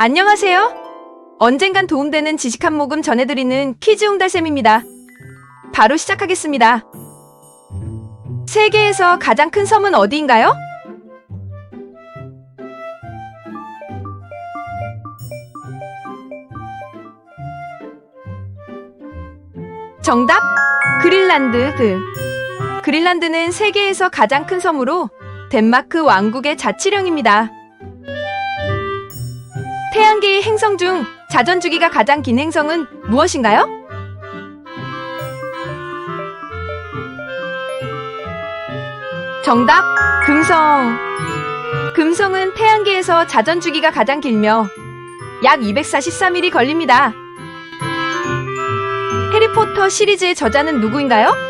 안녕하세요. 언젠간 도움되는 지식 한 모금 전해드리는 퀴즈 옹달쌤입니다. 바로 시작하겠습니다. 세계에서 가장 큰 섬은 어디인가요? 정답! 그린란드. 그린란드는 세계에서 가장 큰 섬으로 덴마크 왕국의 자치령입니다. 태양계의 행성 중 자전 주기가 가장 긴 행성은 무엇인가요? 정답, 금성. 금성은 태양계에서 자전 주기가 가장 길며 약 243일이 걸립니다. 해리포터 시리즈의 저자는 누구인가요?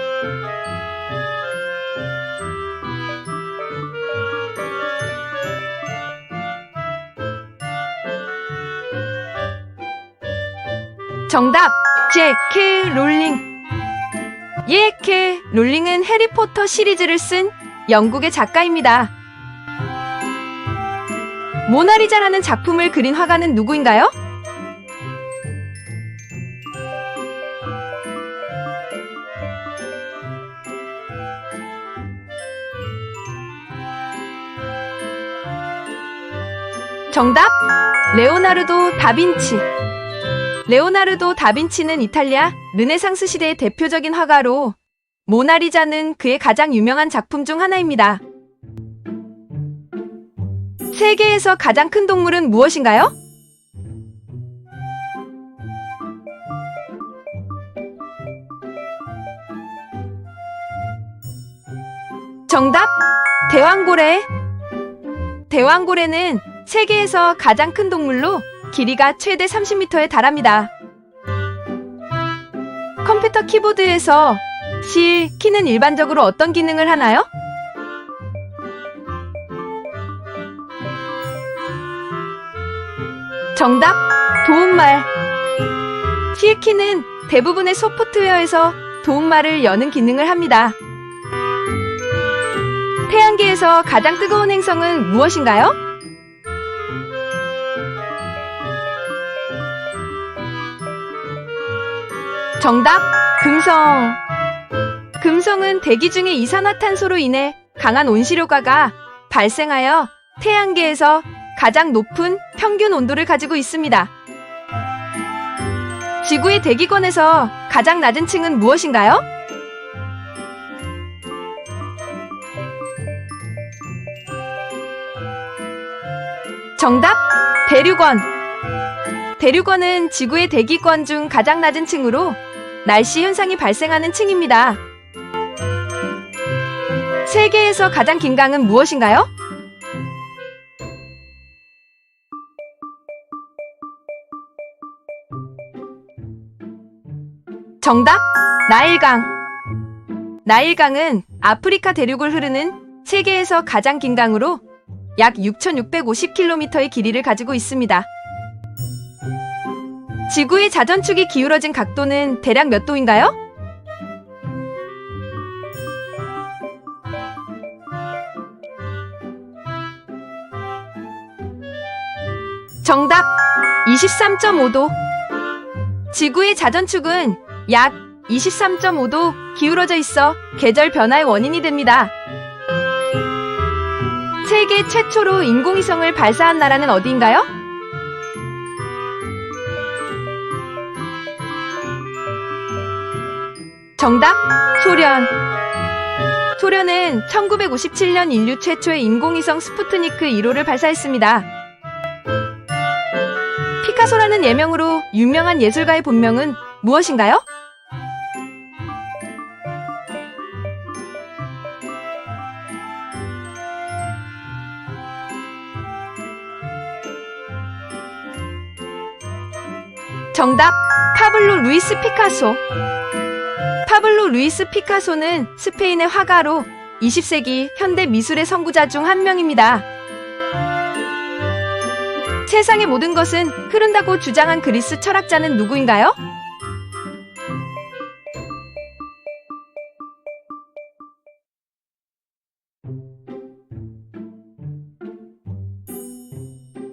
정답! J.K. 롤링. J.K. 롤링은 해리포터 시리즈를 쓴 영국의 작가입니다. 모나리자라는 작품을 그린 화가는 누구인가요? 정답! 레오나르도 다빈치. 레오나르도 다빈치는 이탈리아 르네상스 시대의 대표적인 화가로 모나리자는 그의 가장 유명한 작품 중 하나입니다. 세계에서 가장 큰 동물은 무엇인가요? 정답! 대왕고래. 대왕고래는 세계에서 가장 큰 동물로 길이가 최대 30m에 달합니다. 컴퓨터 키보드에서 실, 키는 일반적으로 어떤 기능을 하나요? 정답, 도움말. 실 키는 대부분의 소프트웨어에서 도움말을 여는 기능을 합니다. 태양계에서 가장 뜨거운 행성은 무엇인가요? 정답, 금성. 금성은 대기 중의 이산화탄소로 인해 강한 온실효과가 발생하여 태양계에서 가장 높은 평균 온도를 가지고 있습니다. 지구의 대기권에서 가장 낮은 층은 무엇인가요? 정답, 대륙원. 대륙원은 지구의 대기권 중 가장 낮은 층으로 날씨 현상이 발생하는 층입니다. 세계에서 가장 긴 강은 무엇인가요? 정답, 나일강. 나일강은 아프리카 대륙을 흐르는 세계에서 가장 긴 강으로 약 6,650km의 길이를 가지고 있습니다. 지구의 자전축이 기울어진 각도는 대략 몇 도인가요? 정답 23.5도. 지구의 자전축은 약 23.5도 기울어져 있어 계절 변화의 원인이 됩니다. 세계 최초로 인공위성을 발사한 나라는 어디인가요? 정답 소련. 소련은 1957년 인류 최초의 인공위성 스푸트니크 1호를 발사했습니다. 피카소라는 예명으로 유명한 예술가의 본명은 무엇인가요? 정답 파블로 루이스 피카소. 파블로 루이스 피카소는 스페인의 화가로 20세기 현대 미술의 선구자 중 한 명입니다. 세상의 모든 것은 흐른다고 주장한 그리스 철학자는 누구인가요?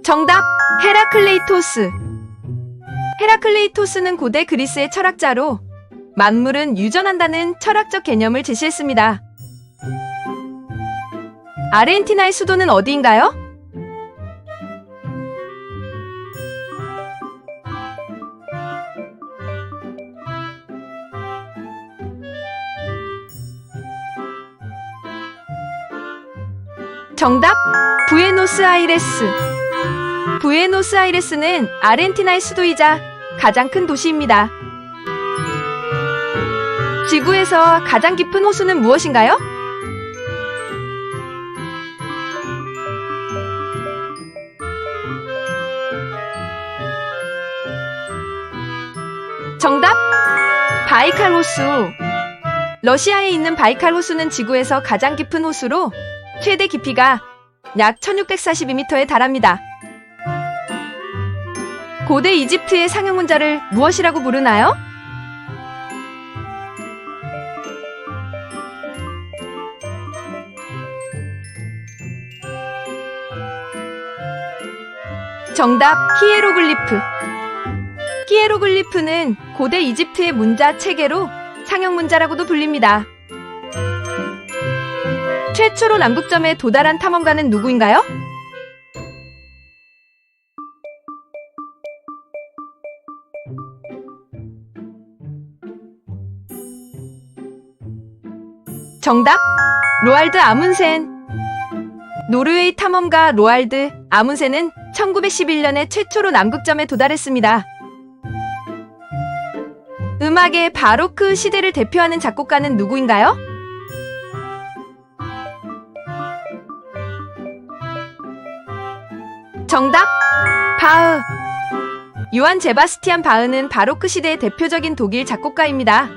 정답 헤라클레이토스 헤라클레이토스는 고대 그리스의 철학자로 만물은 유전한다는 철학적 개념을 제시했습니다. 아르헨티나의 수도는 어디인가요? 정답 부에노스아이레스 부에노스아이레스는 아르헨티나의 수도이자 가장 큰 도시입니다. 지구에서 가장 깊은 호수는 무엇인가요? 정답 바이칼 호수 러시아에 있는 바이칼 호수는 지구에서 가장 깊은 호수로 최대 깊이가 약 1642m에 달합니다. 고대 이집트의 상형 문자를 무엇이라고 부르나요? 정답 히에로글리프. 히에로글리프는 고대 이집트의 문자 체계로 상형 문자라고도 불립니다. 최초로 남북점에 도달한 탐험가는 누구인가요? 정답 로알드 아문센 노르웨이 탐험가 로알드 아문센은 1911년에 최초로 남극점에 도달했습니다. 음악의 바로크 시대를 대표하는 작곡가는 누구인가요? 정답 바흐 요한 제바스티안 바흐는 바로크 시대의 대표적인 독일 작곡가입니다.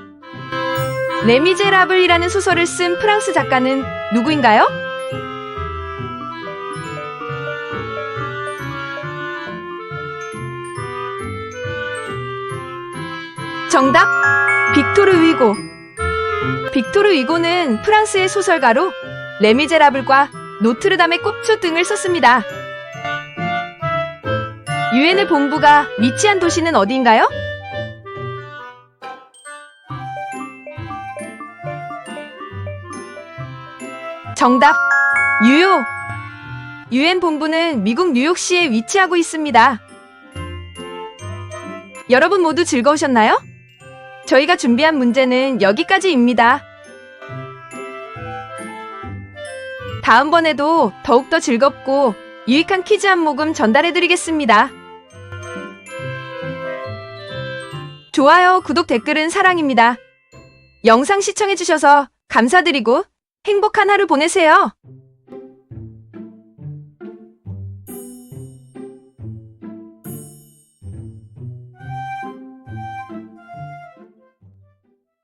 레미제라블이라는 소설을 쓴 프랑스 작가는 누구인가요? 정답 빅토르 위고 빅토르 위고는 프랑스의 소설가로 레미제라블과 노트르담의 꼽초 등을 썼습니다. 유엔의 본부가 위치한 도시는 어디인가요? 정답 뉴욕 유엔 본부는 미국 뉴욕시에 위치하고 있습니다. 여러분 모두 즐거우셨나요? 저희가 준비한 문제는 여기까지입니다. 다음번에도 더욱더 즐겁고 유익한 퀴즈 한 모금 전달해드리겠습니다. 좋아요, 구독, 댓글은 사랑입니다. 영상 시청해주셔서 감사드리고 행복한 하루 보내세요.